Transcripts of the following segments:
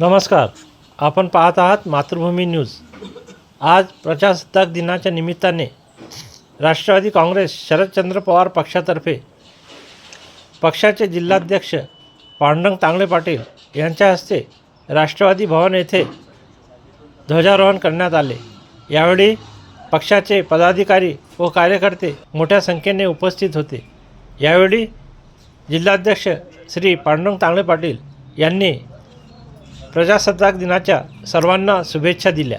नमस्कार. आपण पाहत आहात मातृभूमी न्यूज. आज प्रजासत्ताक दिनाच्या निमित्ताने राष्ट्रवादी काँग्रेस शरदचंद्र पवार पक्षातर्फे पक्षाचे जिल्हाध्यक्ष पांडुरंग तांगडे पाटील यांच्या हस्ते राष्ट्रवादी भवन येथे ध्वजारोहण करण्यात आले. यावेळी पक्षाचे पदाधिकारी व कार्यकर्ते मोठ्या संख्येने उपस्थित होते. यावेळी जिल्हाध्यक्ष श्री पांडुरंग तांगडे पाटील यांनी प्रजासत्ताक दिनाच्या सर्वांना शुभेच्छा दिल्या.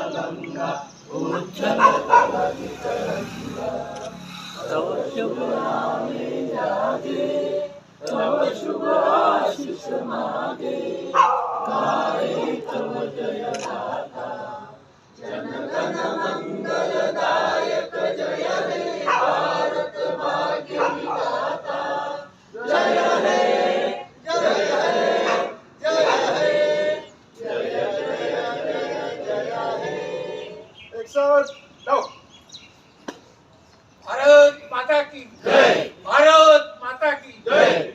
गङ्गा तव शुभ नामे जाते तव शुभ आशी भारत माता की जय. भारत माता की जय.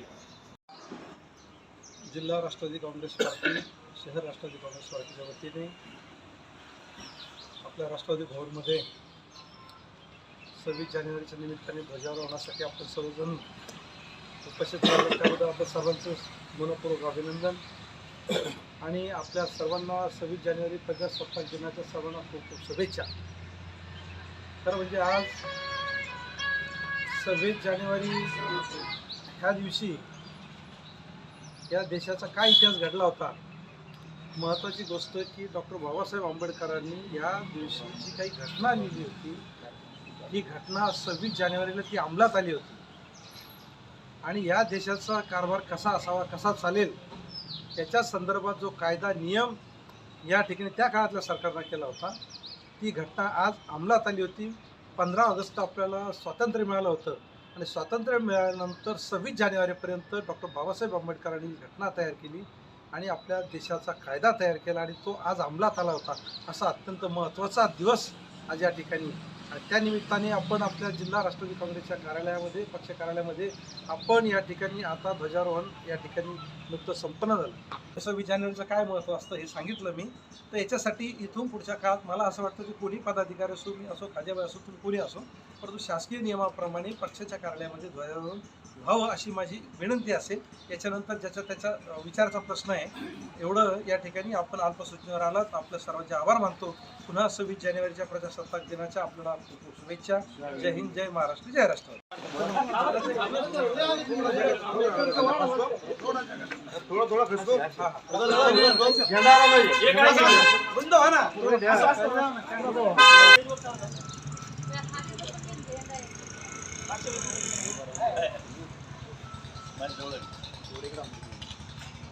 जिल्हा राष्ट्रवादी काँग्रेस पार्टी शहर राष्ट्रवादी काँग्रेस पार्टीच्या वतीने आपल्या राष्ट्रवादी भवनमध्ये सव्वीस जानेवारीच्या निमित्ताने ध्वजारोहणासाठी आपण सर्वजण उपस्थित राहिलो त्याबद्दल आपण सर्वांचं मनपूर्वक अभिनंदन. आणि आपल्या सर्वांना सव्वीस जानेवारी प्रजासत्ताक दिनाच्या सर्वांना खूप खूप शुभेच्छा. तर म्हणजे आज सव्वीस जानेवारी ह्या दिवशी या देशाचा काय इतिहास घडला होता? महत्त्वाची गोष्ट की डॉक्टर बाबासाहेब आंबेडकरांनी या दिवशी जी काही घटना लिहिली होती ही घटना सव्वीस जानेवारीला ती अंमलात आली होती. आणि या देशाचा कारभार कसा असावा कसा चालेल त्याच्या संदर्भात जो कायदा नियम या ठिकाणी त्या काळातल्या सरकारनं केला होता ती घटना आज अंमलात आली होती. पंधरा ऑगस्ट आपल्याला स्वातंत्र्य मिळालं होतं आणि स्वातंत्र्य मिळाल्यानंतर सव्वीस जानेवारीपर्यंत डॉक्टर बाबासाहेब आंबेडकरांनी घटना तयार केली आणि आपल्या देशाचा कायदा तयार केला आणि तो आज अंमलात आला होता. असा अत्यंत महत्त्वाचा दिवस आज या ठिकाणी. त्यानिमित्ताने आपण आपल्या जिल्हा राष्ट्रवादी काँग्रेसच्या कार्यालयामध्ये पक्ष कार्यालयामध्ये आपण या ठिकाणी आता ध्वजारोहण या ठिकाणी नुकतं संपन्न झालं. सव्वीस जानेवारीचं काय महत्त्व असतं हे सांगितलं मी. तर याच्यासाठी इथून पुढच्या काळात मला असं वाटतं की कोणी पदाधिकारी असो मी असो खाद्याबाई असो तुम्ही कोणी असो परंतु शासकीय नियमाप्रमाणे पक्षाच्या कार्यालयामध्ये ध्वजारोहण व्हावं अशी माझी विनंती असेल याच्यानंतर ज्याच्या त्याच्या विचाराचा प्रश्न आहे एवढं या ठिकाणी आपण अल्पसूचनेवर आलात आपल्या सर्वांचे आभार मानतो पुन्हा सव्वीस जानेवारीच्या प्रजासत्ताक दिनाच्या आपल्याला शुभेच्छा जय हिंद जय महाराष्ट्र जय राष्ट्र बंद